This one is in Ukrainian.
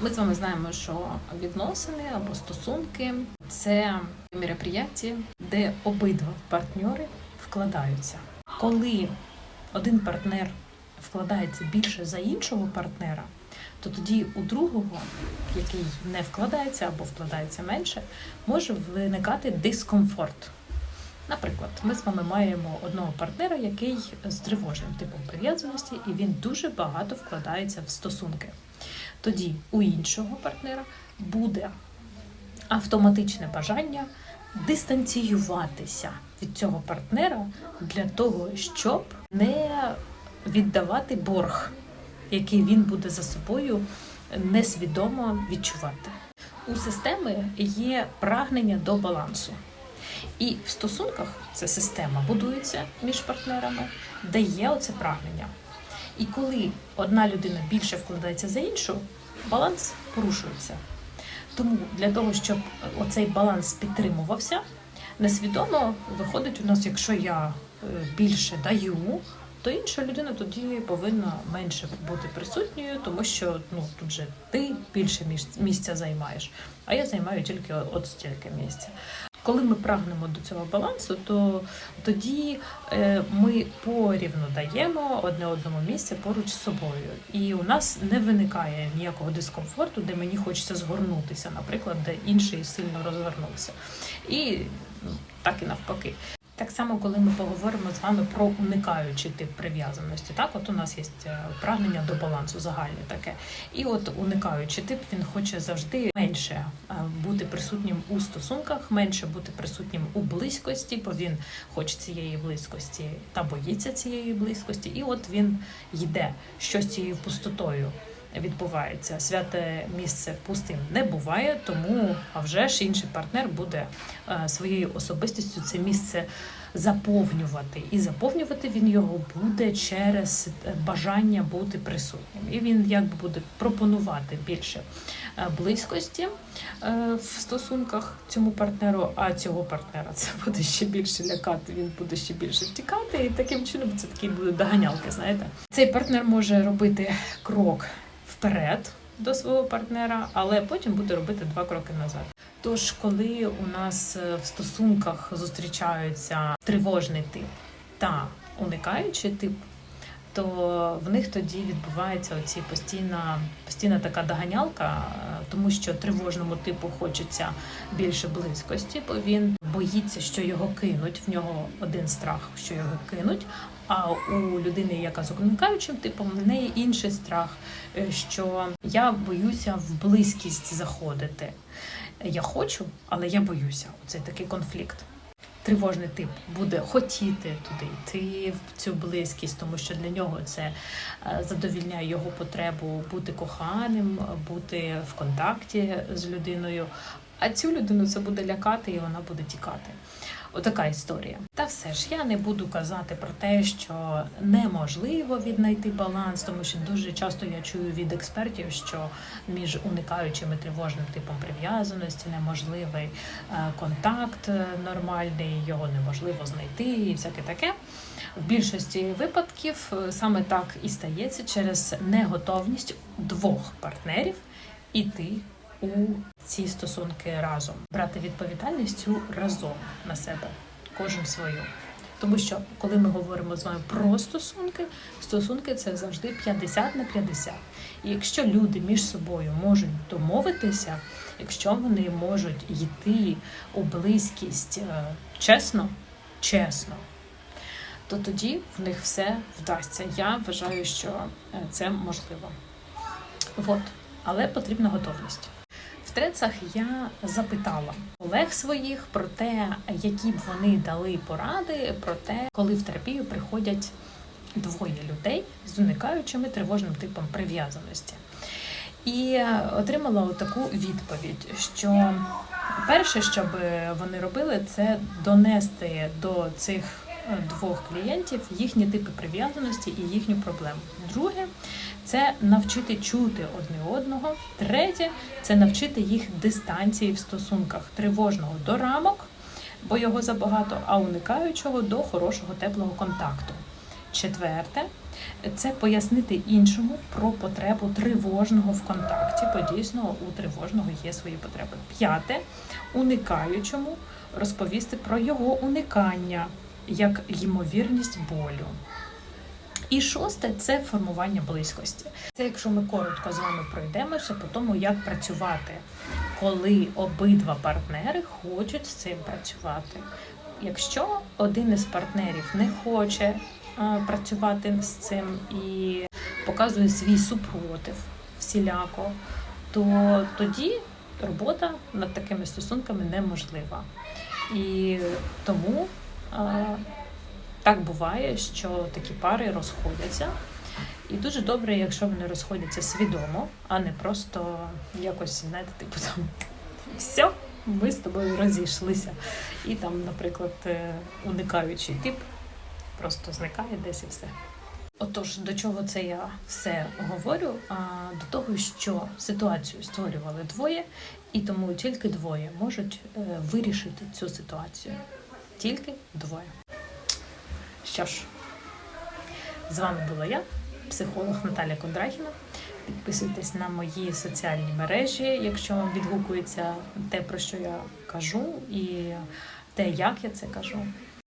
Ми з вами знаємо, що відносини або стосунки це мероприятие, де обидва партнери вкладаються. Коли один партнер вкладається більше за іншого партнера, то тоді у другого, який не вкладається або вкладається менше, може виникати дискомфорт. Наприклад, ми з вами маємо одного партнера, який з тривожним типом прив'язаності, і він дуже багато вкладається в стосунки. Тоді у іншого партнера буде автоматичне бажання дистанціюватися від цього партнера для того, щоб не віддавати борг, який він буде за собою несвідомо відчувати. У системи є прагнення до балансу. І в стосунках ця система будується між партнерами, де є оце прагнення. І коли одна людина більше вкладається за іншу, баланс порушується. Тому для того, щоб оцей баланс підтримувався, несвідомо виходить у нас, якщо я е, більше даю, то інша людина тоді повинна менше бути присутньою, тому що ну тут же ти більше місця займаєш, а я займаю тільки от стільки місця. Коли ми прагнемо до цього балансу, то тоді е, ми порівну даємо одне одному місце поруч з собою, і у нас не виникає ніякого дискомфорту, де мені хочеться згорнутися, наприклад, де інший сильно розгорнувся. І ну, так і навпаки. Так само, коли ми поговоримо з вами про уникаючий тип прив'язаності, так от у нас є е, прагнення до балансу загальне таке. І от уникаючий тип він хоче завжди менше е, бути присутнім у стосунках, менше бути присутнім у близькості, бо він хоче цієї близькості та боїться цієї близькості. І от він йде що з цією пустотою. Відбувається святе місце пустим не буває, тому а вже ж інший партнер буде е, своєю особистістю це місце заповнювати. І заповнювати він його буде через е, бажання бути присутнім. І він якби буде пропонувати більше е, близькості в стосунках цьому партнеру, а цього партнера це буде ще більше лякати, він буде ще більше втікати. І таким чином це такі будуть доганялки. Знаєте, цей партнер може робити крок вперед до свого партнера, але потім буде робити два кроки назад. Тож, коли у нас е, в стосунках зустрічаються тривожний тип та уникаючий тип, то в них тоді відбувається оці постійна, постійна така доганялка, тому що тривожному типу хочеться більше близькості, бо він боїться, що його кинуть. В нього один страх, що його кинуть. А у людини, яка з уникаючим типом, в неї інший страх, е, що я боюся в близькість заходити. Я хочу, але я боюся. Оцей такий конфлікт. Тривожний тип буде хотіти туди йти в цю близькість, тому що для нього це е, задовільняє його потребу бути коханим, бути в контакті з людиною. А цю людину це буде лякати, і вона буде тікати. Отака історія. Та все ж я не буду казати про те, що неможливо віднайти баланс, тому що дуже часто я чую від експертів, що між уникаючим і тривожним типом прив'язаності неможливий е, контакт е, нормальний, його неможливо знайти і всяке таке. В більшості випадків е, саме так і стається через неготовність двох партнерів іти у ці стосунки разом, брати відповідальність цю разом на себе, кожен свою. Тому що коли ми говоримо з вами про стосунки, стосунки це завжди 50 на 50. І якщо люди між собою можуть домовитися, якщо вони можуть йти у близькість е, чесно, чесно, то тоді в них все вдасться. Я вважаю, що е, це можливо. От. Але потрібна готовність. В трецах я запитала колег своїх про те, які б вони дали поради про те, коли в терапію приходять двоє людей з уникаючими тривожним типом прив'язаності. І отримала таку відповідь, що перше, що би вони робили, це донести до цих двох клієнтів їхні типи прив'язаності і їхню проблему. Друге це навчити чути одне одного. Третє це навчити їх дистанції в стосунках тривожного до рамок, бо його забагато, а уникаючого до хорошого теплого контакту. Четверте Це пояснити іншому про потребу тривожного в контакті, бо дійсно у тривожного є свої потреби. П'яте уникаючому розповісти про його уникання як ймовірність болю. І шосте це формування близькості. Це якщо ми коротко з вами пройдемося по тому, як працювати, коли обидва партнери хочуть з цим працювати. Якщо один із партнерів не хоче е, працювати з цим і показує свій супротив всіляко, то тоді робота над такими стосунками неможлива. І тому е, так буває, що такі пари розходяться. І дуже добре, якщо вони розходяться свідомо, а не просто якось, знаєте, типу там все, ми з тобою розійшлися. І там, наприклад, е, уникаючий тип просто зникає десь і все. Отож, до чого це я все говорю? А, до того, що ситуацію створювали двоє, і тому тільки двоє можуть е, вирішити цю ситуацію. Тільки двоє. Що ж, з вами була я, психолог Наталя Кондрахіна. Підписуйтесь на мої соціальні мережі, якщо вам відгукується те, про що я кажу, і те, як я це кажу.